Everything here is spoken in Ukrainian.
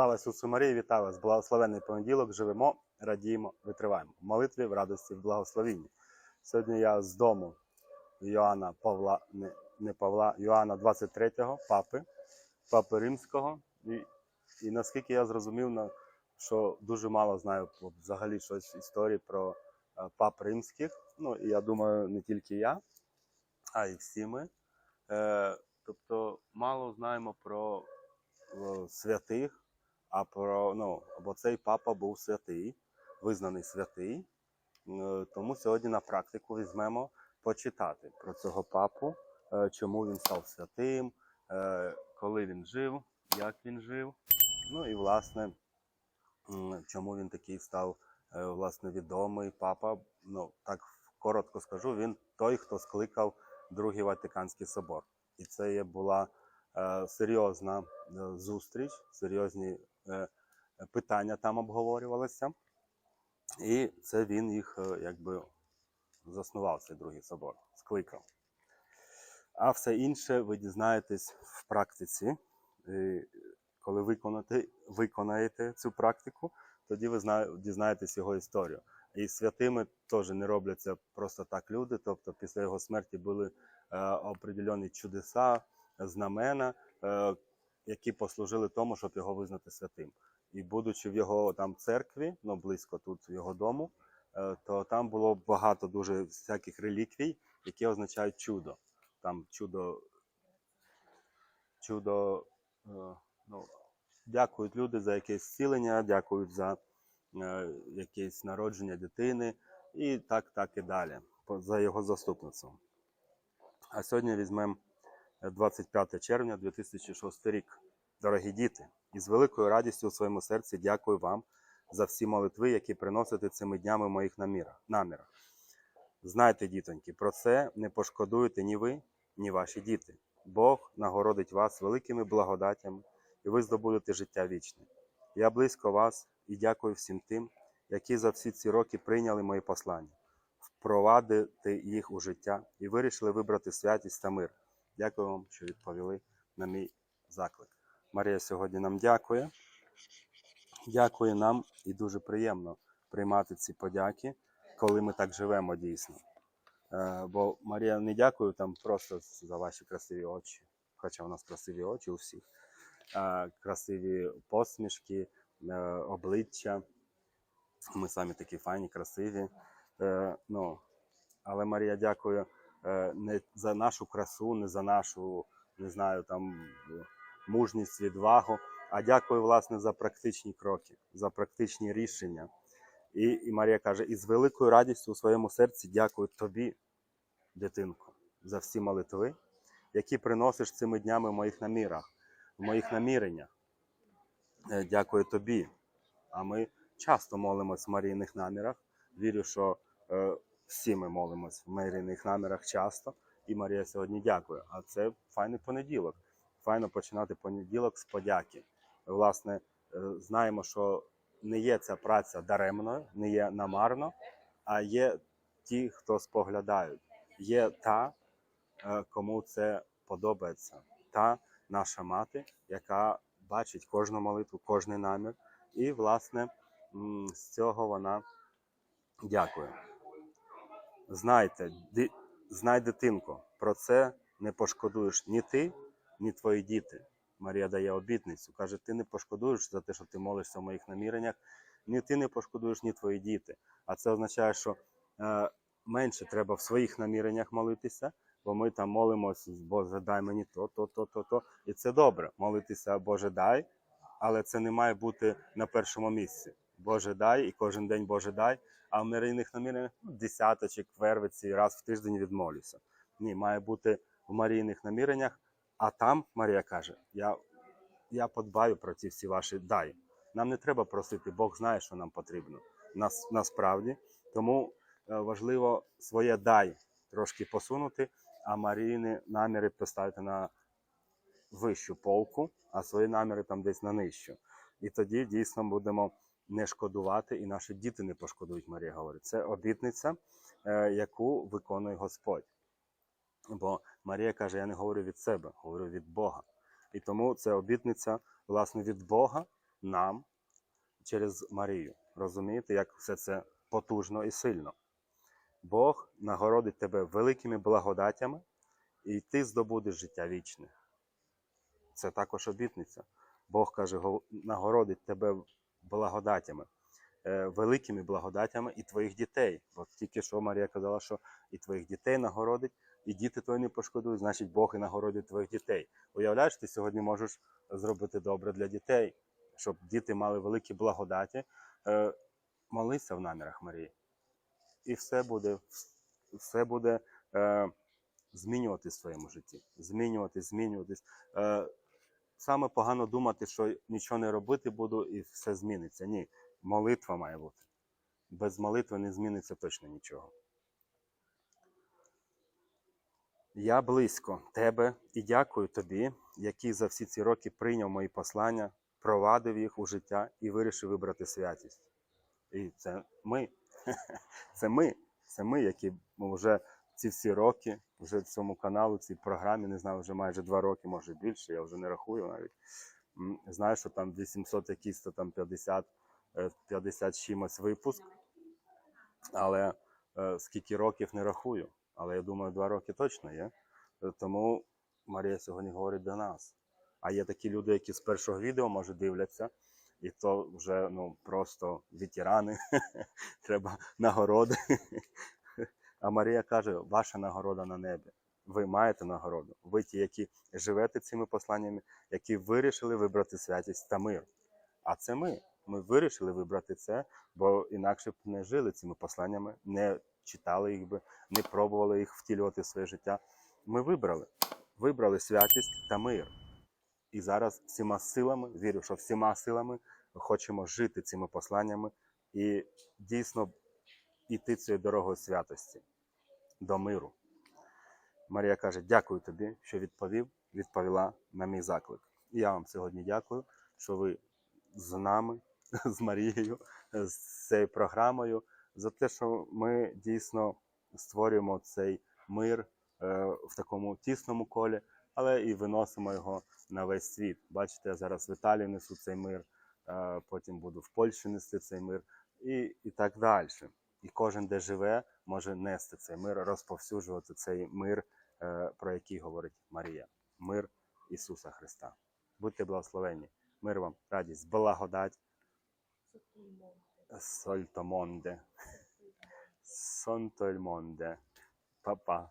Слава Ісусу Марії, вітаю вас! Благословенний понеділок. Живемо, радіємо, витриваємо. В молитві, в радості, в благословінні. Сьогодні я з дому Йоанна Павла, не, не Павла, Йоанна 23-го, папи, папи Римського. І, і наскільки я зрозумів, що дуже мало знаю взагалі щось історії про е, пап римських. Ну, і я думаю, не тільки я, а й всі ми. Е, тобто мало знаємо про е, святих, а про ну, бо цей папа був святий, визнаний святий. Е, Тому сьогодні на практику візьмемо почитати про цього папу, е, чому він став святим, е, коли він жив, як він жив. Ну і власне, чому він такий став власне відомий папа. Ну так коротко скажу, він той, хто скликав Другий Ватиканський собор. І це була серйозна зустріч, серйозні питання там обговорювалися. І це він їх е, якби заснував, цей другий собор, скликав. А все інше ви дізнаєтесь в практиці. І коли виконати, виконаєте цю практику, тоді ви зна- дізнаєтесь його історію. І святими теж не робляться просто так люди. Тобто після його смерті були е, определені чудеса, знамена, е, які послужили тому, щоб його визнати святим. І будучи в його там церкві, ну близько тут його дому, е, то там було багато дуже всяких реліквій, які означають чудо. Там чудо, чудо, е, ну, дякують люди за якесь зцілення, дякують за е, якесь народження дитини, і так, так і далі, за його заступництвом. А сьогодні візьмемо 25 червня 2006 рік. Дорогі діти, із великою радістю у своєму серці дякую вам за всі молитви, які приносите цими днями в моїх намірах. Знайте, дітоньки, про це не пошкодуєте ні ви, ні ваші діти. Бог нагородить вас великими благодатями, і ви здобудете життя вічне. Я близько вас і дякую всім тим, які за всі ці роки прийняли мої послання, впровадити їх у життя і вирішили вибрати святість та мир. Дякую вам, що відповіли на мій заклик. Марія сьогодні нам дякує. Дякує нам і дуже приємно приймати ці подяки, коли ми так живемо дійсно. Е, бо Марія не дякую там просто за ваші красиві очі, хоча у нас красиві очі у всіх, красиві посмішки, е, обличчя. Ми самі такі файні, красиві. Е, ну, але Марія дякую е, не за нашу красу, не за нашу, не знаю, там е, мужність, відвагу, а дякую, власне, за практичні кроки, за практичні рішення. І, і Марія каже: і з великою радістю у своєму серці дякую тобі, дитинко, за всі молитви, які приносиш цими днями в моїх намірах, в моїх наміреннях. Е, Дякую тобі. А ми часто молимось в Марійних намірах. Вірю, що е, всі ми молимось в Марійних намірах часто. І Марія сьогодні дякує. А це файний понеділок. Файно починати понеділок з подяки. Власне, е, знаємо, що не є ця праця даремною, не є намарно, а є ті, хто споглядають. Є та, е, кому це подобається, та наша мати, яка бачить кожну молитву, кожний намір, і, власне, з цього вона дякує. Знайте, ди, знай, дитинко, про це не пошкодуєш ні ти, ні твої діти. Марія дає обітницю. Каже, ти не пошкодуєш за те, що ти молишся в моїх наміреннях, ні ти не пошкодуєш, ні твої діти. А це означає, що е, менше треба в своїх наміреннях молитися, бо ми там молимося, Боже, дай мені то, то, то, то, то. І це добре. Молитися, Боже, дай, але це не має бути на першому місці. Боже, дай, і кожен день Боже дай. А в мирійних наміреннях ну, десяточок, вервиці, раз в тиждень відмолюся. Ні, має бути в марійних наміреннях. А там Марія каже: я, я подбаю про ці всі ваші дай. Нам не треба просити, Бог знає, що нам потрібно. Нас, насправді. Тому е, важливо своє дай трошки посунути, а марійні наміри поставити на вищу полку, а свої наміри там десь на нижчу. І тоді дійсно будемо не шкодувати, і наші діти не пошкодують, Марія говорить. Це обітниця, е, яку виконує Господь. Бо Марія каже: я не говорю від себе, говорю від Бога. І тому це обітниця, власне, від Бога нам через Марію. Розумієте, як все це потужно і сильно. Бог нагородить тебе великими благодатями, і ти здобудеш життя вічне. Це також обітниця. Бог каже, нагородить тебе благодатями, е, великими благодатями і твоїх дітей. Бо тільки що Марія казала, що і твоїх дітей нагородить, і діти твої не пошкодують, значить Бог і нагородить твоїх дітей. Уявляєш, ти сьогодні можеш зробити добре для дітей, щоб діти мали великі благодаті. Е, молися в намірах Марії. І все буде, все буде е, змінюватись в своєму житті. Змінюватись, змінюватись. Е, саме погано думати, що нічого не робити буду і все зміниться. Ні, молитва має бути. Без молитви не зміниться точно нічого. Я близько тебе і дякую тобі, який за всі ці роки прийняв мої послання, провадив їх у життя і вирішив вибрати святість. І це ми. Це ми. Це ми, які вже ці всі роки, вже цьому каналу, цій програмі, не знаю, вже майже два роки, може більше, я вже не рахую навіть. Знаю, що там 800 якісь то там 50, е, 50 чимось випуск. Але е, скільки років не рахую. Але я думаю, два роки точно є. Е, Тому Марія сьогодні говорить до нас. А є такі люди, які з першого відео може дивляться, і то вже ну просто ветерани, треба нагороди. А Марія каже: ваша нагорода на небі. Ви маєте нагороду. Ви ті, які живете цими посланнями, які вирішили вибрати святість та мир. А це ми. Ми вирішили вибрати це, бо інакше б не жили цими посланнями, не читали їх би, не пробували їх втілювати в своє життя. Ми вибрали. Вибрали святість та мир. І зараз всіма силами, вірю, що всіма силами хочемо жити цими посланнями і дійсно йти цією дорогою святості до миру. Марія каже: дякую тобі, що відповів, відповіла на мій заклик. І я вам сьогодні дякую, що ви з нами, з Марією, з цією програмою, за те, що ми дійсно створюємо цей мир е, в такому тісному колі, але і виносимо його на весь світ. Бачите, я зараз в Італії несу цей мир, е, потім буду в Польщі нести цей мир і, і так далі. І кожен, де живе, може нести цей мир, розповсюджувати цей мир, е, про який говорить Марія. Мир Ісуса Христа. Будьте благословені. Мир вам, радість, благодать. Сольтомонде. Сонтольмонде. Сонто. Па-па.